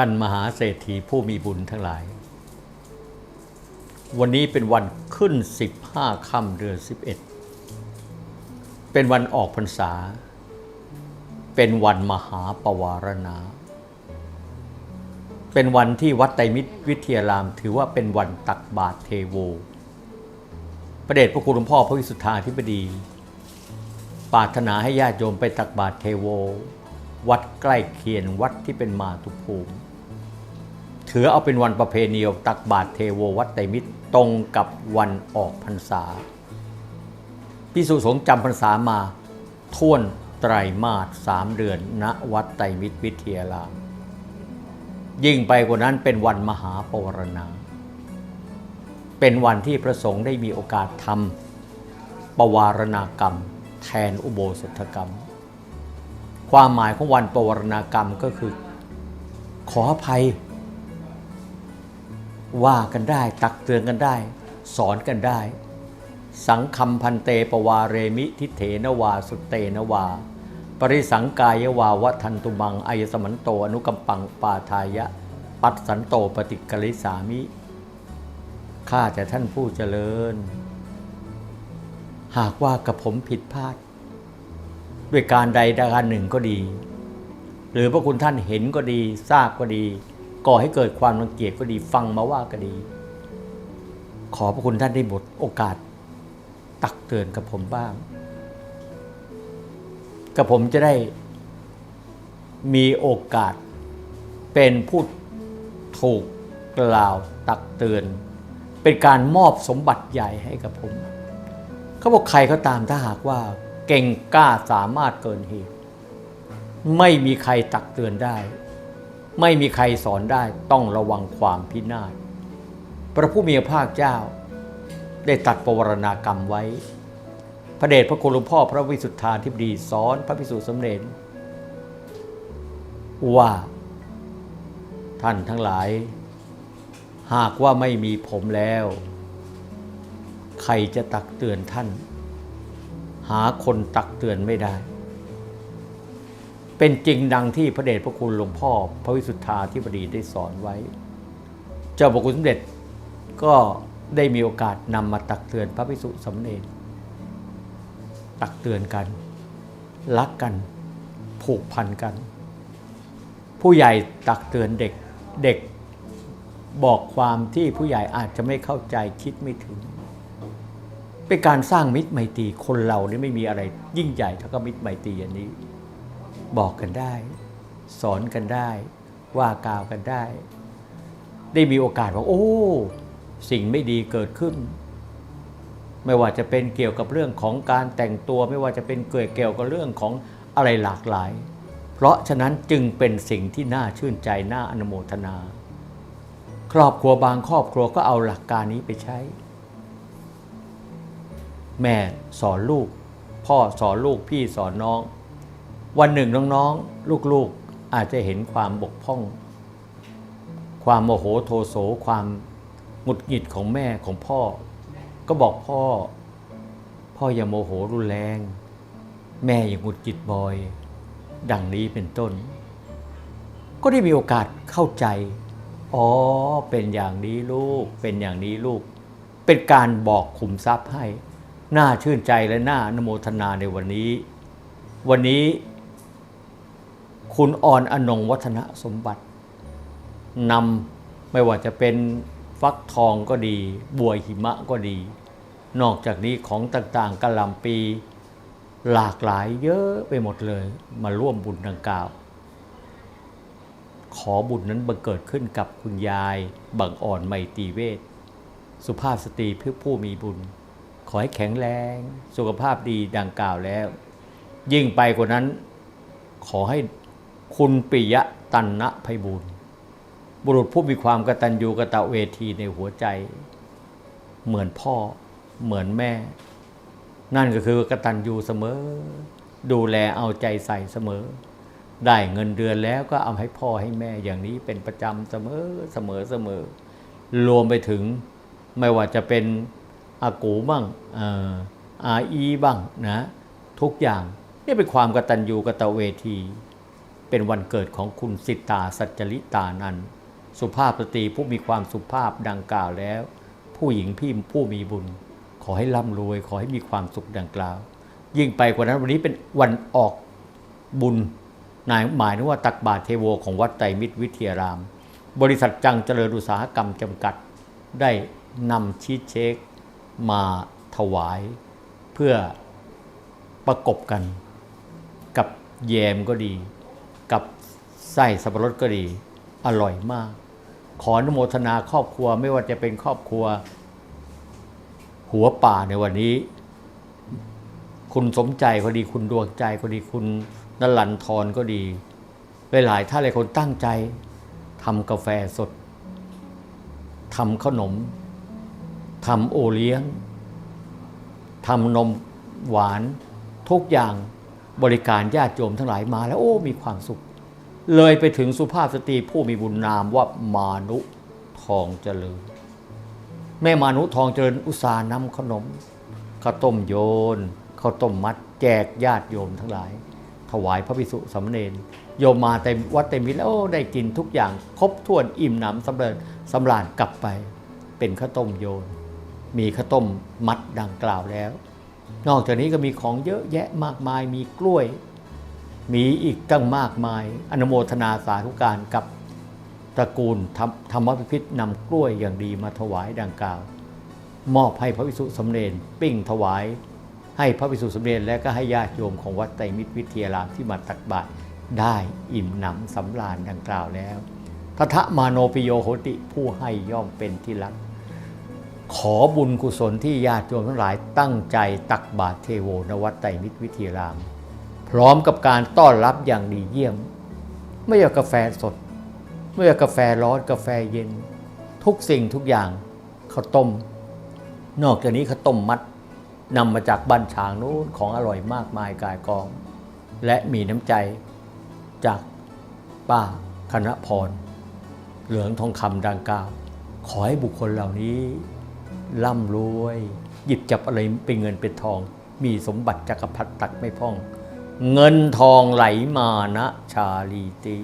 ท่านมหาเศรษฐีผู้มีบุญทั้งหลาย วันนี้เป็นวันขึ้น 15ค่ำเดือน 11 เป็นวันออกพรรษา เป็นวันมหาปวารณา เป็นวันที่วัดไตรมิตรวิทยาราม ถือว่าเป็นวันตักบาตรเทโวพระเดชพระคุณหลวงพ่อพระวิสุทธาธิบดี ปรารถนาให้ญาติโยมไปตักบาตรเทโว วัดใกล้เคียงวัดที่เป็นมาตุภูมิ ถือเอาเป็นวันประเพณีตักบาตรเทโววัดไตรมิตรตรงกับวันออกพรรษาพิสุสงฆ์จำพรรษามาท่วนไตรมาสสามเดือน ณวัดไตรมิตรวิทยาราม ยิ่งไปกว่านั้นเป็นวันมหาปวารณา เป็นวันที่พระสงฆ์ได้มีโอกาสทำปวารณากรรม แทนอุโบสถกรรม ความหมายของวันปวารณากรรมก็คือ ขออภัย ว่ากันได้ ตักเตือนกันได้ สอนกันได้ สังคมพันเตปวาเรมิทิเถนวาสุเตนวา ปริสังกายวาวัทันตุมังอายสมันโตอนุกัมปังปาทายะ ปัสสันโตปฏิกริสามิข้าแต่ท่านผู้เจริญ หากว่ากับผมผิดพลาด ด้วยการใดการหนึ่งก็ดี หรือพระคุณท่านเห็นก็ดี ทราบก็ดี ก่อให้เกิดความรังเกียจก็ดีฟังมาว่าก็ดี ขอพระคุณท่านได้บทโอกาส ตักเตือนกับผมบ้าง กับผมจะได้มีโอกาสเป็นผู้ถูกกล่าวตักเตือน เป็นการมอบสมบัติใหญ่ให้กับผม เขาบอกใครเขาตามถ้าหากว่า เก่งกล้าสามารถเกินเหตุ ไม่มีใครตักเตือนได้ ไม่มีใครสอนได้ต้องระวังความพินาศพระผู้มีพระภาคเจ้า ได้ตัดปวารณากรรมไว้ พระเดชพระคุณหลวงพ่อพระวิสุทธาธิบดีสอนพระพิสุสมเด็จว่า ท่านทั้งหลาย หากว่าไม่มีผมแล้ว ใครจะตักเตือนท่าน หาคนตักเตือนไม่ได้ เป็นจริงดังที่พระเดชพระคุณหลวงพ่อ พระวิสุทธาธิบดีได้สอนไว้ เจ้าพระคุณสมเด็จก็ได้มีโอกาสนำมาตักเตือนพระภิกษุสมเณรตักเตือนกัน รักกัน ผูกพันกัน ผู้ใหญ่ตักเตือนเด็กเด็กบอกความที่ผู้ใหญ่อาจจะไม่เข้าใจคิดไม่ถึง เป็นการสร้างมิตรไมตรีคนเรานี่ไม่มีอะไรยิ่งใหญ่เท่ากับมิตรไมตรีอันนี้ บอกกันได้ สอนกันได้ ว่ากล่าวกันได้ ได้มีโอกาสว่าโอ้ สิ่งไม่ดีเกิดขึ้น ไม่ว่าจะเป็นเกี่ยวกับเรื่องของการแต่งตัว ไม่ว่าจะเป็นเกี่ยวกับเรื่องของอะไรหลากหลาย เพราะฉะนั้นจึงเป็นสิ่งที่น่าชื่นใจน่าอนุโมทนา ครอบครัวบางครอบครัวก็เอาหลักการนี้ไปใช้ แม่สอนลูก พ่อสอนลูกพี่สอนน้อง วันหนึ่งน้องๆ ลูกๆอาจจะเห็นความบกพร่อง ความโมโหโทโสความหงุดหงิดของแม่ของพ่อ ก็บอกพ่อ พ่ออย่าโมโหรุนแรง แม่อย่าหงุดหงิดบ่อย ดังนี้เป็นต้น ก็ได้มีโอกาสเข้าใจ อ๋อเป็นอย่างนี้ลูกเป็นอย่างนี้ลูก เป็นการบอกขุมทรัพย์ให้ น่าชื่นใจและน่านโมทนาในวันนี้ วันนี้ คุณอ่อนอนงวัฒนสมบัตินำไม่ว่าจะเป็นฟักทองก็ดีบัวหิมะก็ดี นอกจากนี้ของต่างๆกะหล่ำปี หลากหลายเยอะไปหมดเลย มาร่วมบุญดังกล่าว ขอบุญนั้นบังเกิดขึ้นกับคุณยาย บังอ่อนไมตรีเวท สุภาพสตรีเพื่อผู้มีบุญ ขอให้แข็งแรง สุขภาพดีดังกล่าวแล้ว ยิ่งไปกว่านั้น ขอให้คุณปิยะตันนะไพบูลย์บุรุษผู้มีความกตัญญูกตเวทีในหัวใจ เหมือนพ่อ เหมือนแม่ นั่นก็คือกตัญญูเสมอ ดูแลเอาใจใส่เสมอ ได้เงินเดือนแล้วก็เอาให้พ่อให้แม่อย่างนี้เป็นประจำเสมอเสมอเสมอ รวมไปถึงไม่ว่าจะเป็น อากูบ้างอาอีบ้างนะทุกอย่างนี่เป็นความกตัญญูกตเวที เป็นวันเกิดของคุณสิตาสัจจริตานันสุภาพสตรีผู้มีความสุภาพดังกล่าวแล้ว ผู้หญิงพี่ผู้มีบุญ ขอให้ร่ำรวย ขอให้มีความสุขดังกล่าว ยิ่งไปกว่านั้นวันนี้เป็นวันออกบุญนายหมายถึงว่าตักบาตรเทโวของวัดไตรมิตรวิทยาราม บริษัทจังเจริญอุตสาหกรรมจำกัด ได้นำชีสเค้ก มาถวายเพื่อประกบกัน กับแยมก็ดี กับไส้สับปะรดก็ดี อร่อยมาก ขออนุโมทนาครอบครัวไม่ว่าจะเป็นครอบครัว หัวป่าในวันนี้ คุณสมใจก็ดีคุณดวงใจก็ดีคุณนลันทรก็ดีหลายๆท่านหลายคนตั้งใจทำกาแฟสดทำขนม ทำโอเลี้ยงทำนมหวานทุกอย่างบริการญาติโยมทั้งหลายมาแล้วโอ้มีความสุข เลยไปถึงสุภาพสตรีผู้มีบุญนามว่ามานุทองเจริญ แม่มานุทองเจริญอุตสาห์นำขนมข้าวต้มโยนข้าวต้มมัดแจกญาติโยมทั้งหลาย ถวายพระภิกษุสามเณรโยมมาเต็มวัดเต็มมิตรแล้วได้กินทุกอย่าง ครบถ้วนอิ่มหนำสำเร็จสำราญกลับไป เป็นข้าวต้มโยน มีข้าวต้มมัดดังกล่าวแล้ว นอกจากนี้ก็มีของเยอะแยะมากมาย มีกล้วย มีอีกตั้งมากมาย อนุโมทนาสาธุการกับตระกูลธรรมธรรมพิพิธนำกล้วยอย่างดีมาถวายดังกล่าว มอบให้พระวิสุสมเด็จปิ้งถวาย ให้พระวิสุสมเด็จและก็ให้ญาติโยมของวัดไตรมิตรวิทยารามที่มาตักบาตรได้อิ่มหนำสำราญดังกล่าวแล้วทัทะมาโนปิโยโหติผู้ให้ย่อมเป็นที่รัก ขอบุญกุศลที่ญาติโยมทั้งหลายตั้งใจตักบาตรเทโวนวัดไตรมิตรวิทยาราม พร้อมกับการต้อนรับอย่างดีเยี่ยม ไม่เอากาแฟสด ไม่เอากาแฟร้อนกาแฟเย็น ทุกสิ่งทุกอย่างข้าวต้ม นอกจากนี้ข้าวต้มมัดนำมาจากบ้านฉางนู้นของอร่อยมากมายกายกอง และมีน้ำใจจากป้าคณะพร เหลืองทองคำดังกล่าว ขอให้บุคคลเหล่านี้ ร่ำรวย หยิบจับอะไรเป็นเงินเป็นทอง มีสมบัติจักรพรรดิตักไม่พ่อง เงินทองไหลมานะชาลีตี